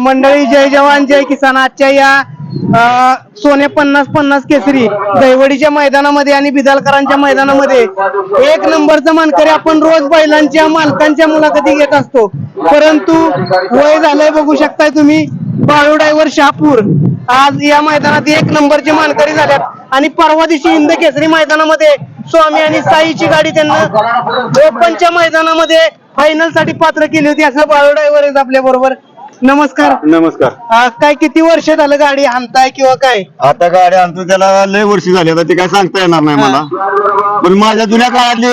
मंडळी जय जवान जय किसान. आजच्या या सोने पन्नास पन्नास केसरी दहिवडीच्या मैदानामध्ये आणि बिदालकरांच्या मैदानामध्ये एक नंबरचा मानकरी आपण रोज बैलांच्या मालकांच्या मुलाखती घेत असतो. परंतु वय झालंय बघू शकताय तुम्ही बाळू ड्रायव्हर शहापूर. आज या मैदानात एक नंबरचे मानकरी झाल्यात. आणि परवा दिवशी हिंद केसरी मैदानामध्ये स्वामी आणि साईची गाडी त्यांना ओपनच्या मैदानामध्ये फायनलसाठी पात्र केली होती. असं बाळू ड्रायव्हर आहेत आपल्या बरोबर. नमस्कार. नमस्कार. अं, काय किती वर्ष झालं गाडी हाणताय किंवा काय? आता गाडी आणतो त्याला लय वर्षी झाली. आता ते काय सांगता येणार नाही मला. पण माझ्या जुन्या काळातली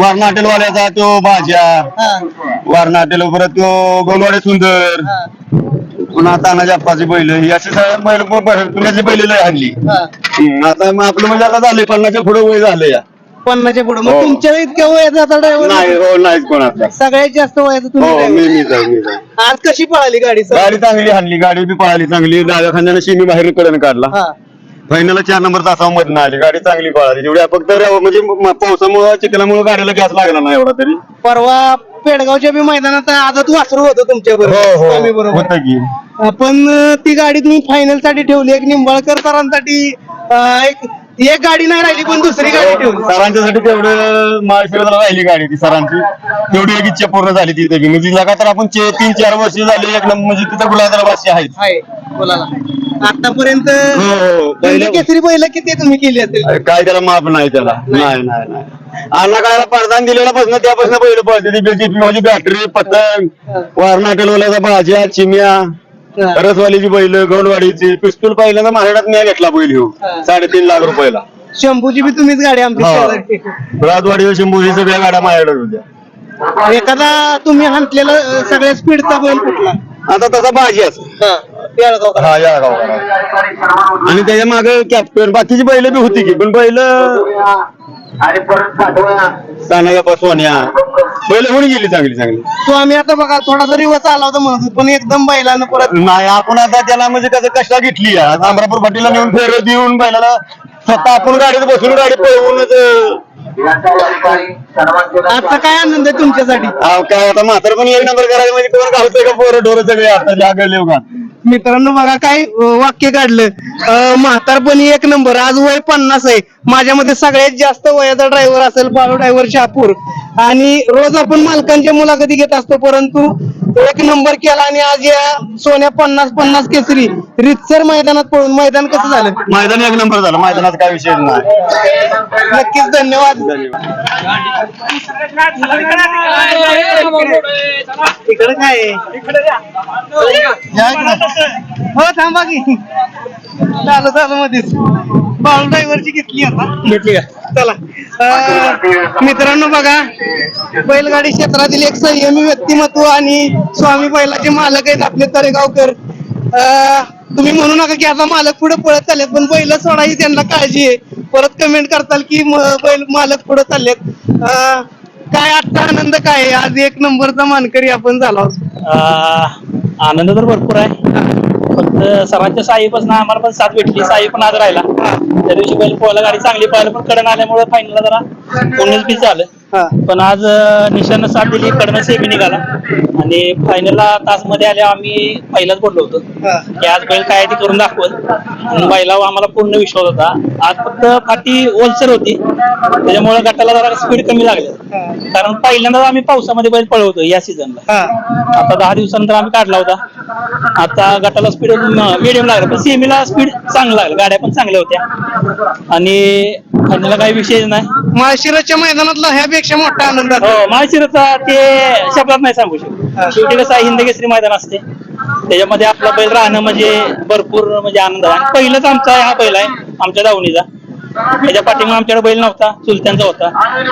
वारणा हॉटेलवाल्याचा तो भाज्या हा, वारणा हॉटेल परत तो गोलवाडे सुंदर हा, पुन्हा तानाजी अप्पाची बैल ही अशी सगळ्या बैल पुण्यातली बैल लय आणली हा. आता मग आपलं म्हणजे आता झाले पन्नासच्या पुढे वय झालं या पन्नासच्या पुढे. मग हो. तुमच्या इतक्या वयाचा आता नाही ड्रायव्हर हो नाहीच कोणाचा. सगळ्यात जास्त वयाचं हो तुम्ही driver. मी जाऊ मी जाऊ. आज कशी पळाली गाडी सर गाडी चांगली हाणली गाडी बी पळाली चांगली. डाव्या खांद्याने शिमी बाहेर कडन काढला. हा. फायनल चार नंबर तासावर मधनं आली. गाडी चांगली पळाली. जेवढी फक्त म्हणजे म- पावसामुळं चिखलामुळे गाडीला गॅस लागला नाही एवढा तरी. परवा पेडगावच्या बी मैदानात आदत वासरू होतं तुमच्या हो बरोबर हो बरोबर. होत की. पण अं, ती गाडी तुम्ही फायनलसाठी ठेवली. एक निंबाळकर सरांसाठी अं, एक एक गाडी नाही राहिली पण दुसरी गाडी ठेवली. सरांच्यासाठी तेवढं माळशिरला राहिली गाडी ती सरांची. तेवढी एक इच्छा पूर्ण झाली तिथे बी. म्हणजे लगातार आपण चे- तीन चार वर्ष झाली एक नंबर म्हणजे तिथं गुलादरा आहे बोलायला आतापर्यंत हो, हो. पहिली केसरी पहिलं किती तुम्ही केली असेल? अरे काय त्याला माप नाही त्याला. नाही. नाही नाही अण्णा काय परदान दिलेला पासून त्यापासून पहिलं पळते ती. बेची म्हणजे बॅटरी पतंग वारणा हॉटेलवाल्याचा भाज्या चिम्या हा. रसवालीची बैल गौंडवाडीची. पिस्तूल पहिल्यांदा महाराष्ट्रात मी घेतला बैल हा. साडेतीन लाख रुपयाला. शंभूची बी तुम्हीच गाडी आमची हो. शेजारची. राजवाडी शंभूची सगळ्या गाड्या माझ्याकडे होत्या. एखादा तुम्ही हाणलेला अं, सगळ्या स्पीडचा बैल कुठला? आता तसा भाजी असं येळगावकर. हा या आणि त्याच्यामागे कॅप्टन बाकीची बैल बी होती की पण बैल तानाया सोन्या. बैल होऊन गेली चांगली चांगली. तो आम्ही आता बघा थोडासा रिवर्स आला होता म्हणत होतो, पण एकदम बैलानं परत नाही आपण आता त्याला म्हणजे कसं कष्टा घेतली आहे. अमरापूर पाटीला नेऊन फेरत देऊन बैलाला स्वतः आपण गाडीत बसून गाडी पळवूनच आता काय आनंद आहे तुमच्यासाठी? अहो, काय आता म्हातार पण एक नंबर करायचं म्हणजे कोण घालतोय का पोरं? ढोरं सगळे आता जागले का मित्रांनो बघा काय वाक्य काढलं. म्हातारपणी एक नंबर आज वय पन्नास आहे. माझ्यामध्ये सगळ्यात जास्त वयाचा ड्रायव्हर असेल बाळू ड्रायव्हर शहापूर. आणि रोज आपण मालकांच्या मुलाखती घेत असतो परंतु एक नंबर केला आणि आज या सोन्या पन्नास पन्नास केसरी रितसर मैदानात पळून मैदान कसं झालं? मैदान एक नंबर झालं. मैदानात काय विषय नाही. नक्कीच धन्यवाद. इकडे काय? आहे? या इकडे. हो थांबा की. चालू चालू मध्येच. बाळू ड्रायव्हरची घेतली आता. घेतली का? चला. अं, मित्रांनो बघा बैलगाडी क्षेत्रातील एक संयमी व्यक्तिमत्व आणि स्वामी बैलाचे मालक आहेत आपले तरेगावकर. अं, तुम्ही म्हणू नका की आता मालक पुढे पळत चाललेत पण बैल सोडा ही त्यांना काळजी आहे. परत कमेंट करताल की म- बैल मालक पुढे चाललेत. अं, काय आजचा आनंद काय आहे? आज एक नंबरचा मानकरी आपण झालो आहोत. आनंद तर भरपूर आहे. फक्त सरांच्या साईपासून आम्हाला पण साथ भेटली. साई पण आज राहिला. त्या दिवशी बैल पोहायला गाडी चांगली पाहिलं पण कडन आल्यामुळे फायनल जरा उन्नीस बी झालं. पण आज निशानं साथ दिली कडनं सेमी निघाला. आणि फायनलला तासमध्ये आल्या आम्ही पहिलाच बोललो होतो. की आज बैल काय ते करून दाखवत आणि बैला आम्हाला पूर्ण विश्वास होता. आज फक्त फाटी ओलसर होती. त्याच्यामुळे गटाला जरा स्पीड कमी लागली. कारण पहिल्यांदा आम्ही पावसामध्ये बैल पळवतो या सीझनला. आता दहा दिवसानंतर आम्ही काढला होता. आता गटाला स्पीड मिडियम लागला. पण सेमीला स्पीड चांगलं लागलं. गाड्या पण चांगल्या होत्या. आणि फायनलला काही विषय नाही. माळशिरसच्या मैदानातला ह्यापेक्षा मोठा आनंद आहे. हो माळशिरचा ते शब्दात नाही सांगू. शकतो शेवटी कसं आहे हिंद केसरी मैदान असते त्याच्यामध्ये आपला बैल राहणं म्हणजे भरपूर म्हणजे आनंद आहे आणि पहिलंच आमचा हा बैल आहे आमच्या दावणीचा त्याच्या पाठीमुळे आमच्याकडे बैल नव्हता चुलत्यांचा होता.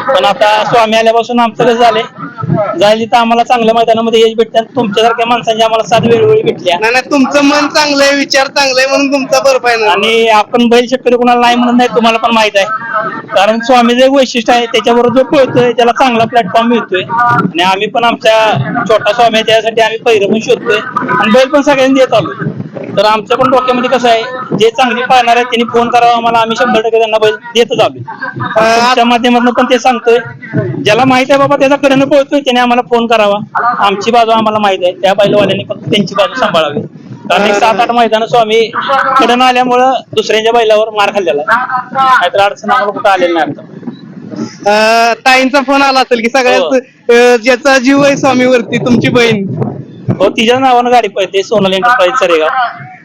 पण आता स्वामी आल्यापासून आमचं कसं झालंय. जायला तर आम्हाला चांगल्या मैदानामध्ये यश भेटतात तुमच्यासारख्या माणसांची आम्हाला साथ वेळोवेळी भेटल्या नाही नाही तुमचं मन चांगलं आहे विचार चांगला आहे म्हणून तुमचा बरं आहे आणि आपण बैल शेतकरी कोणाला नाही म्हणत नाही तुम्हाला पण माहीत आहे. कारण स्वामीचं एक वैशिष्ट्य आहे त्याच्याबरोबर जो पळतोय त्याला चांगला प्लॅटफॉर्म मिळतोय. आणि आम्ही पण आमच्या छोटा स्वामी आहे त्यासाठी आम्ही पहिलं पण शोधतोय. आणि बैल पण सगळ्यांनी देत आलो तर आमच्या पण डोक्यामध्ये कसं आहे जे चांगली पाहणार आहे त्यांनी फोन करावा. आम्हाला आम्ही शंभर टक्के त्यांना देतच आलोय तुमच्या माध्यमातून पण ते सांगतोय. ज्याला माहीत आहे बाबा त्याचा कडनं पोहोचतोय त्याने आम्हाला फोन करावा. आमची बाजू आम्हाला माहीत आहे. त्या बैलवाल्यांनी फक्त त्यांची बाजू सांभाळावी. कारण एक सात आठ मैदान स्वामी कडनं आल्यामुळं दुसऱ्यांच्या बैलावर मार खाल्लेला आहे. नाहीतर अडचण आम्हाला कुठं आलेली नाही आता. ताईंचा फोन आला असेल की सगळ्यात अं, ज्याचा जीव आहे स्वामीवरती तुमची बहीण. हो तिच्या नावानं गाडी पळते सोनल एंटरप्राइज सरेगाव.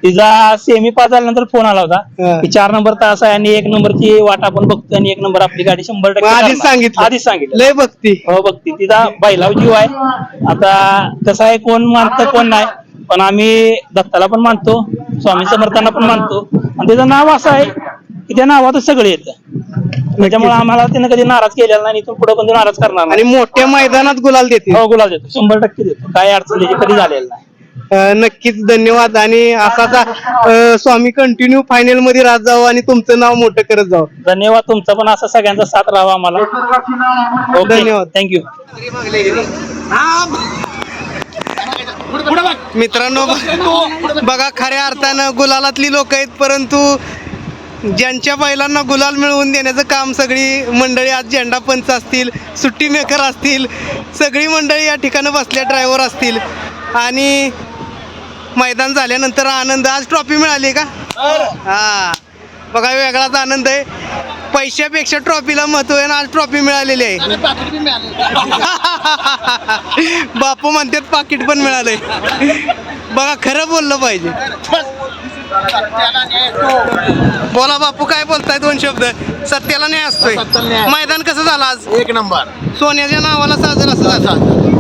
तिचा सेमी पास झाल्यानंतर फोन आला होता. हा. की चार नंबर तास आहे आणि एक नंबरची वाट आपण बघतो आणि एक नंबर आपली गाडी शंभर मग टक्के आधीच करणार. सांगितलं. आधीच सांगितलं. लय बघती. हो बघती. तिचा बैलाव जीव आहे. आता कसं आहे कोण मानतं कोण नाही. पण आम्ही दत्ताला पण मानतो स्वामी समर्थांना पण मानतो. आणि त्याचं नाव असं आहे की त्या नावातच सगळे येतं. त्याच्यामुळे आम्हाला त्यानं कधी नाराज केलेला नाही इथून पुढे पण तो नाराज करणार आणि नाही. मोठ्या मैदानात गुलाल देते हो गुलाब देतो. शंभर टक्के देतो. काय अडचण त्याची कधी झालेलं नाही. नक्कीच धन्यवाद. आणि असाच अं, स्वामी कंटिन्यू फायनलमध्ये राहत जावं आणि तुमचं नाव मोठं करत जावं. धन्यवाद तुमचा पण असा सगळ्यांचा साथ राहावा आम्हाला. धन्यवाद. थँक्यू मित्रांनो बघा खऱ्या अर्थानं गुलालातली लोक आहेत परंतु ज्यांच्या बैलांना गुलाल मिळवून देण्याचं काम सगळी मंडळी आज झेंडा पंच असतील सुट्टी मेकर असतील सगळी मंडळी या ठिकाणी बसल्या ड्रायव्हर असतील. आणि मैदान झाल्यानंतर आनंद. आज ट्रॉफी मिळाली का? हा. बघा वेगळाच आनंद आहे. पैशापेक्षा ट्रॉफीला महत्त्व आहे आणि आज ट्रॉफी मिळालेली आहे. बापू म्हणतात पाकिट पण मिळालंय. बघा खरं बोललं पाहिजे. बोला बापू काय बोलताय दोन शब्द? सत्याला न्याय असतोय. मैदान कसं झालं आज? एक नंबर. सोन्याच्या नावाला साजर असं झालं.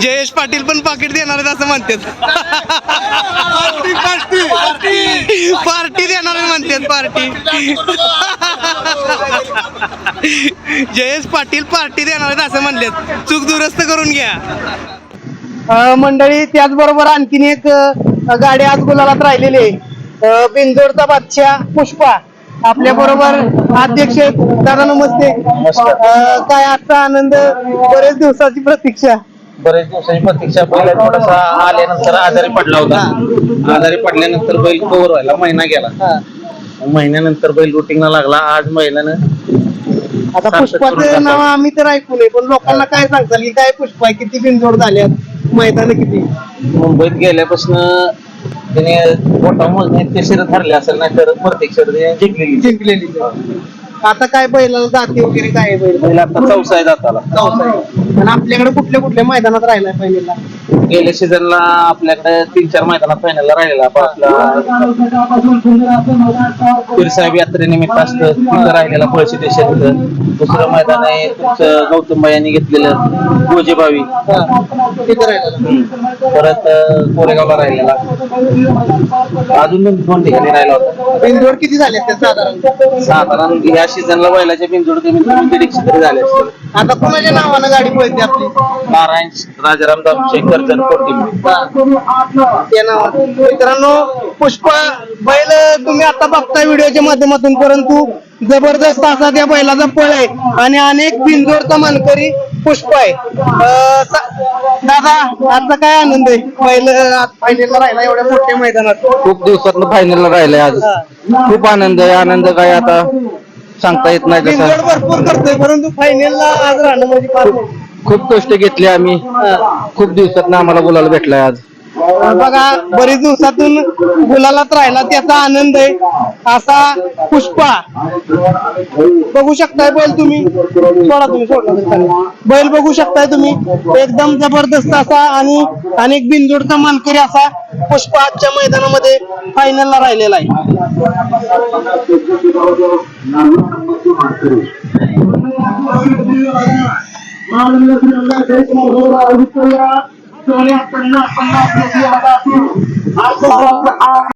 जयेश पाटील पण पाकिट देणार आहेत असं म्हणतात. पार्टी देणार आहेत म्हणतात पार्टी. जयेश पाटील पार्टी देणार आहेत असं म्हणतात. चूक दुरुस्त करून घ्या. मंडळी त्याचबरोबर आणखीन एक गाडी आज गुलालात राहिलेली आहे. बिंदोडचा बादशाह पुष्पा. आपल्या बरोबर अध्यक्ष आहेत. दादा नमस्ते. अ, काय आजचा आनंद बरेच दिवसाची प्रतीक्षा. बरेच दिवसांची प्रतीक्षा. बैल थोडासा आल्यानंतर आजारी पडला होता. आजारी पडल्यानंतर बैल कव्हर व्हायला महिना गेला. महिन्यानंतर बैल रुटीनला लागला. आज महिन्यानं आता सार्थक पुष्पाचं. नाव आम्ही तर ऐकू नये पण लोकांना काय सांगताल? की काय पुष्पा आहे? किती बिनजोड झाल्यात? मैदान किती? मुंबईत गेल्यापासून त्याने मोठा मोजणे ते शर्यत हरले असेल नाही तर प्रत्येक शर्यत जिंकलेली. जिंकलेली. आता काय बैलाला जाते वगैरे काय आहे बैल? बैल आता चौसा आहे जाताला. चौथा आहे. आणि आपल्याकडे कुठल्या कुठल्या मैदानात राहिलाय फायनलला गेल्या सीझनला आपल्याकडे तीन चार मैदानात फायनलला राहिलेला आपला पीरसाहेब यात्रेनिमित्त असतं. तिथं राहिलेला पळशी देशात दुसरं मैदान आहे तुमचं गौतमबाई यांनी घेतलेलं गोजेबावी तिथे राहिला परत अं, कोरेगावला राहिलेला. अजून दोन दोन ठिकाणी राहिला होता. बिनजोड किती झाले त्या साधारण? साधारण या सीझनला बैलाच्या बिनजोड कमीत कमी दीडशे तरी झाले असतील. आता कुणाच्या नावानं गाडी पळते आपली? नारायण राजाराम दामशे मित्रांनो पुष्पा बैल तुम्ही आता बघताय व्हिडिओच्या माध्यमातून परंतु जबरदस्त असा त्या बैलाचा पळ आहे. आणि अनेक बिनजोडचा मानकरी पुष्प आहे. दादा आजचा काय आनंद आहे? बैल आज फायनलला राहिला एवढ्या मोठ्या मैदानात. खूप दिवसात फायनलला राहिलंय आज. खूप आनंद आहे. आनंद काय आता सांगता येत नाही कसा भरपूर करतोय परंतु फायनलला आज राहणं म्हणजे खूप कष्ट घेतले आम्ही. खूप दिवसात आम्हाला बोलायला भेटलाय आज. बघा बरेच दिवसातून गुलालात राहिला त्याचा आनंद आहे. असा पुष्पा. बघू शकताय बैल तुम्ही? सोडा तुम्ही सोडा. बैल बघू शकताय तुम्ही? एकदम जबरदस्त असा आणि अनेक बिनजोडचा मानकरी असा पुष्पा आजच्या मैदानामध्ये फायनलला राहिलेला आहे. महामंडळ श्री आमदार जयकुमार गौरव आयोजित करूया पन्नास पन्नास